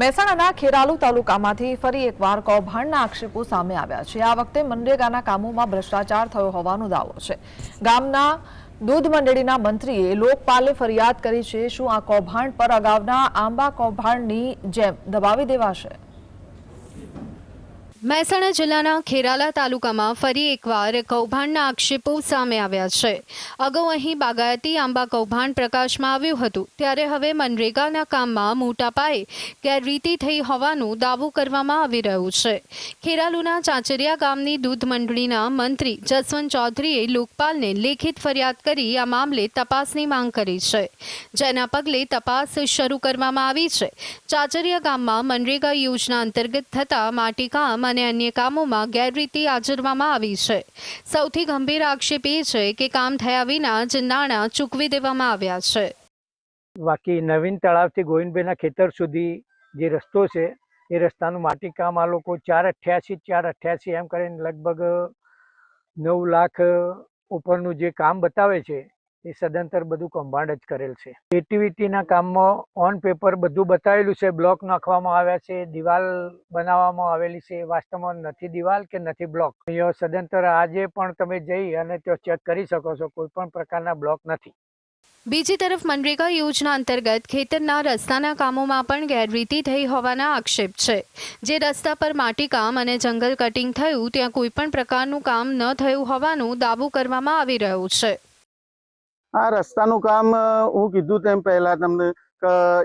મહેસાણાના ખેરાલુ તાલુકામાંથી ફરી એકવાર કૌભાંડના આક્ષેપો સામે આવ્યા છે. આ વખતે મનરેગાના કામોમાં ભ્રષ્ટાચાર થયો હોવાનો દાવો છે. ગામના દૂધ મંડળીના મંત્રીએ લોકપાલે ફરિયાદ કરી છે શું આ કૌભાંડ પર અગાઉના આંબા કૌભાંડની જેમ દબાવી દેવાશે? મહેસાણા જિલ્લાના ખેરાલા તાલુકામાં ફરી એકવાર કૌભાંડના આક્ષેપો સામે આવ્યા છે. અગાઉ અહીં બાગાયતી આંબા કૌભાંડ પ્રકાશમાં આવ્યું હતું. ત્યારે હવે મનરેગાના કામમાં મોટા પાયે ગેરરીતિ થઈ હોવાનું દાવો કરવામાં આવી રહ્યું છે. ખેરાલુના ચાંચરિયા ગામની દૂધ મંડળીના મંત્રી જસવંત ચૌધરીએ લોકપાલને લેખિત ફરિયાદ કરી આ મામલે તપાસની માંગ કરી છે. જેના પગલે તપાસ શરૂ કરવામાં આવી છે. ચાચરિયા ગામમાં મનરેગા યોજના અંતર્ગત થતા માટીકામ અને અન્ય કામોમાં ગેરરીતિ આચરવામાં આવી છે. સૌથી ગંભીર આક્ષેપ એ છે કે કામ થયા વિના જ નાણાં ચૂકવી દેવામાં આવ્યા છે. બાકી નવીન તળાવથી ગોવિંદભાઈના ખેતર સુધી જે રસ્તો છે, એ રસ્તાનું માટીકામ આ લોકો ચાર અઠ્યાસી ચાર અઠ્યાસી એમ કરીને લગભગ નવ લાખ ઉપરનું જે કામ બતાવે છે એ સદંતર બધું કૌભાંડ જ કરેલ છે. એક્ટિવિટીના કામમાં ઓન પેપર બધું બતાવેલું છે. બ્લોક નાખવામાં આવ્યા છે. દિવાલ બનાવવામાં આવેલી છે. વાસ્તવમાં નથી દિવાલ કે નથી બ્લોક સદંતર આજે પણ તમે જઈ અને ત્યાં ચેક કરી શકો છો. કોઈ પણ પ્રકારના બ્લોક નથી. બીજી તરફ મનરેગા યોજના અંતર્ગત ખેતરના રસ્તાના કામોમાં પણ ગેરરીતિ થઈ હોવાના આક્ષેપ છે. જે રસ્તા પર માટીકામ અને જંગલ કટિંગ થયું, ત્યાં કોઈ પણ પ્રકારનું કામ ન થયું હોવાનું દાવો કરવામાં આવી રહ્યો છે. આ રસ્તાનું કામ હું કીધું તેમ પહેલા તમને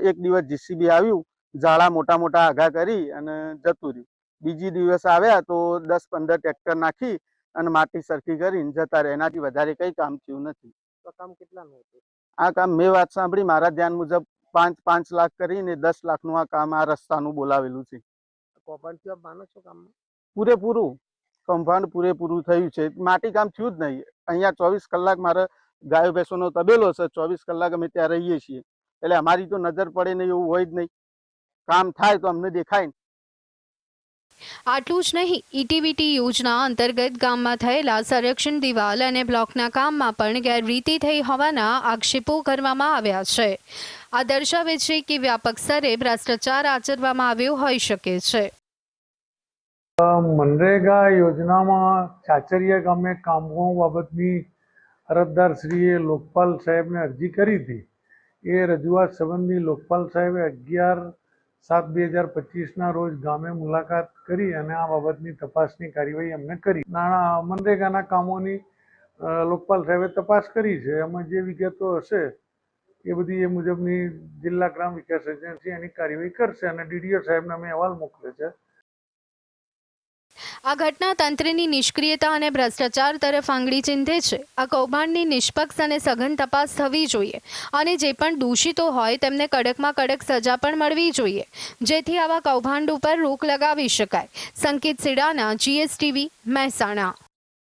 એક દિવસ જીસીબી આવ્યું ઝાડા મોટા મોટા આઘા કરી અને જતું રહ્યું. બીજી દિવસ આવ્યા તો દસ પંદર ટ્રેક્ટર નાખી અને માટી સરખી કરીને જતા રહે એનાથી વધારે કઈ કામ થયું નથી. તો કામ કેટલાનું હતું? આ કામ મેં વાત સાંભળી મારા ધ્યાન મુજબ પાંચ પાંચ લાખ કરીને દસ લાખનું આ કામ આ રસ્તાનું બોલાવેલું છે. આપ માનો છો કામમાં? પૂરેપૂરું. કમ્પાઉન્ડ પૂરેપૂરું થયું છે. માટી કામ થયું જ નહીં. અહીંયા ચોવીસ કલાક મારે ગાયો ભેંસોનો તબેલો છે ચોવીસ કલાક અમે ત્યાં રહીએ છીએ. એટલે અમારી તો નજર પડે નહીં એવું હોય જ નહીં. કામ થાય તો અમને દેખાય ને. આટલું જ નહીં ઈટીવીટી યોજના અંતર્ગત ગામમાં થયેલા સંરક્ષણ દિવાલ અને બ્લોકના કામમાં પણ ગેરરીતિ થઈ હોવાના આક્ષેપો કરવામાં આવ્યા છે. આ દર્શાવે છે કે વ્યાપક સ્તરે ભ્રષ્ટાચાર આચરવામાં આવ્યો હોઈ શકે છે. મનરેગા યોજનામાં ચાચરિયા ગામે કામો બાબતની અરજદારશ્રીએ લોકપાલ સાહેબને અરજી કરી હતી. એ રજૂઆત સંબંધી લોકપાલ સાહેબે અગિયાર સાત બે હજાર પચીસના રોજ ગામે મુલાકાત કરી અને આ બાબતની તપાસની કાર્યવાહી અમને કરી. નાણાં મનરેગાના કામોની લોકપાલ સાહેબે તપાસ કરી છે. એમાં જે વિગતો હશે એ બધી એ મુજબની જિલ્લા ગ્રામ વિકાસ એજન્સી એની કાર્યવાહી કરશે અને ડીડીઓ સાહેબને અમે અહેવાલ મોકલ્યો છે. આ ઘટના તંત્રની નિષ્ક્રિયતા અને ભ્રષ્ટાચાર તરફ આંગળી ચીંધે છે. આ કૌભાંડની નિષ્પક્ષ અને સઘન તપાસ થવી જોઈએ અને જે પણ દૂષિતો હોય તેમને કડકમાં કડક સજા પણ મળવી જોઈએ. જેથી આવા કૌભાંડ ઉપર રોક લગાવી શકાય. સંકેત સિડાના જીએસટીવી મહેસાણા.